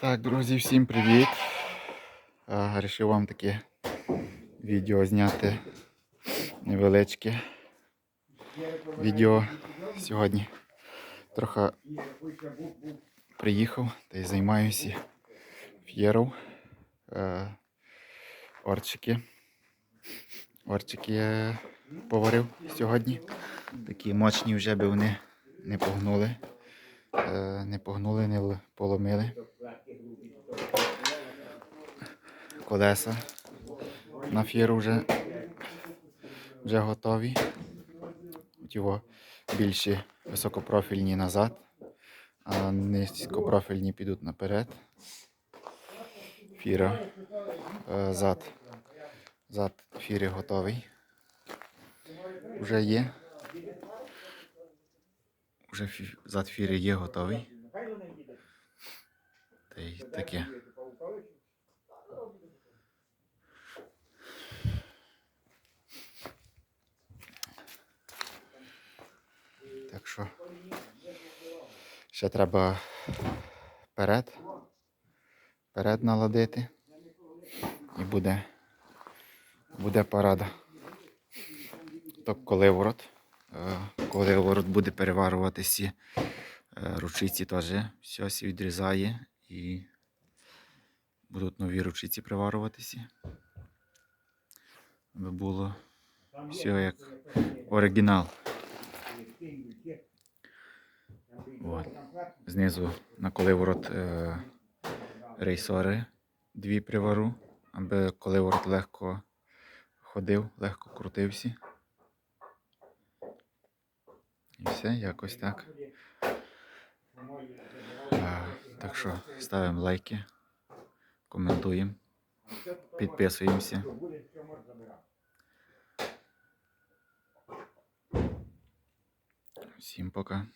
Так, друзі, всім привіт. Рішив вам таке відео зняти невеличке відео сьогодні. Трохи приїхав та й займаюся ф'єров. Е, Орчики. Орчики поварив сьогодні. Такі мощні вже би вони не погнули. Е, Не погнули, не поломили. Колеса на фіру вже, вже готові. От Його більші високопрофільні назад, а низькопрофільні підуть наперед. Фіра. е, Зад. Зад фіри готовий. Вже є. Вже зад фіри є готовий. Та й таке. Так що ще треба перед, перед наладити і буде, буде парада. То коливорот. Е, Коливорот буде переварюватися. Е, Ручиці теж все відрізає і будуть нові ручиці приварюватися. Аби було все як оригінал. От. Знизу на коливорот е, рейсори дві привару, аби коливорот легко ходив, легко крутився. І все, якось так. Так що ставимо лайки, коментуємо, підписуємося. Всім пока.